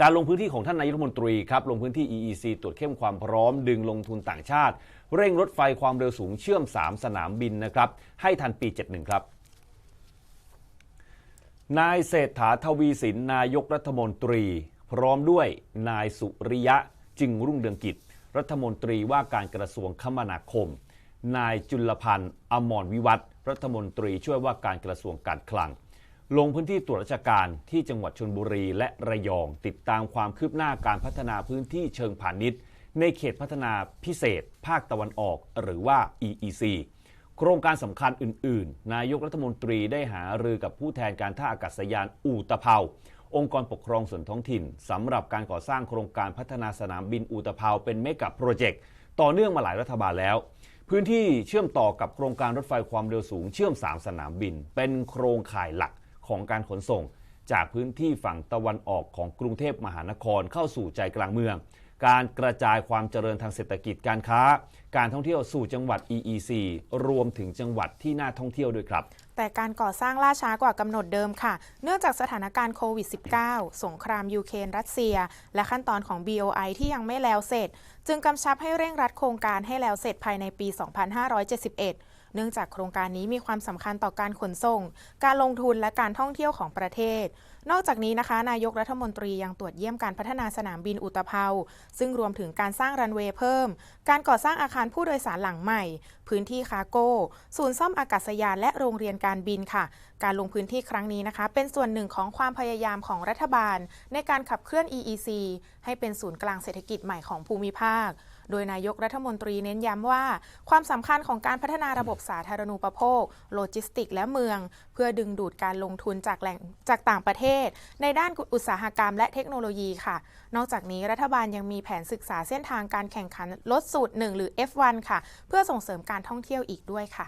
การลงพื้นที่ของท่านนายกรัฐมนตรีครับลงพื้นที่ EEC ตรวจเข้มความพร้อมดึงลงทุนต่างชาติ เร่งรถไฟความเร็วสูงเชื่อม 3 สนามบินนะครับให้ทันปี 71 ครับนายเศรษฐาทวีสินนายกรัฐมนตรี พร้อมด้วยนายสุริยะจึงรุ่งเรืองกิจ รัฐมนตรีว่าการกระทรวงคมนาคม นายจุลพันธ์อมรวิวัฒรัฐมนตรีช่วยว่าการกระทรวงการคลัง ลงพื้นที่ตรวจราชการที่จังหวัดชลบุรีและระยอง ติดตามความคืบหน้าการพัฒนาพื้นที่เชิงพาณิชย์ ในเขตพัฒนาพิเศษ ภาคตะวันออกหรือว่า EEC โครงการสำคัญอื่น ๆ นายกรัฐมนตรีได้หารือกับผู้แทนการท่าอากาศยานอูตะเภา องค์กรปกครองส่วนท้องถิ่นสำหรับการก่อสร้างโครงการพัฒนาสนามบินอูตะเภาเป็นเมกะโปรเจกต์ต่อเนื่องมาหลายรัฐบาลแล้ว พื้นที่เชื่อมต่อกับโครงการรถไฟความเร็วสูงเชื่อม 3 สนามบิน เป็นโครงข่ายหลัก ของการขนส่ง จากพื้นที่ฝั่งตะวันออกของกรุงเทพมหานครเข้าสู่ใจกลางเมือง การกระจายความเจริญทางเศรษฐกิจการค้า การท่องเที่ยวสู่จังหวัด EEC รวมถึงจังหวัดที่น่าท่องเที่ยวด้วยครับแต่การก่อสร้างล่าช้ากว่ากำหนดเดิมค่ะ เนื่องจากสถานการณ์โควิด -19 สงครามยูเครนรัสเซีย และขั้นตอนของ BOI ที่ยังไม่แล้วเสร็จ จึงกำชับให้เร่งรัดโครงการให้แล้วเสร็จภายในปี 2571 เนื่องจากโครงการนี้มีความสำคัญต่อการขนส่ง การลงทุนและการท่องเที่ยวของประเทศ นอกจากนี้นะคะ นายกรัฐมนตรียังตรวจเยี่ยมการพัฒนาสนามบินอุตภเปาซึ่งรวมถึงการสร้างรันเวย์เพิ่ม การก่อสร้างอาคารผู้โดยสารหลังใหม่ พื้นที่คารโก้ ศูนย์ซ่อมอากาศยานและโรงเรียนการบินค่ะ การลงพื้นที่ครั้งนี้นะคะ เป็นส่วนหนึ่งของความพยายามของรัฐบาล ในการขับเคลื่อน EEC ให้เป็นศูนย์กลางเศรษฐกิจใหม่ของภูมิภาค โดยนายกรัฐมนตรีเน้นย้ำว่า ความสำคัญของการพัฒนาระบบสาธารณูปโภค โลจิสติก และเมือง เพื่อดึงดูดการลงทุนจากแหล่งจากต่างประเทศ ในด้านอุตสาหกรรมและเทคโนโลยีค่ะ นอกจากนี้รัฐบาลยังมีแผนศึกษาเส้นทางการแข่งขันรถสูตร 1 หรือ F1 ค่ะ เพื่อส่งเสริมการท่องเที่ยวอีกด้วยค่ะ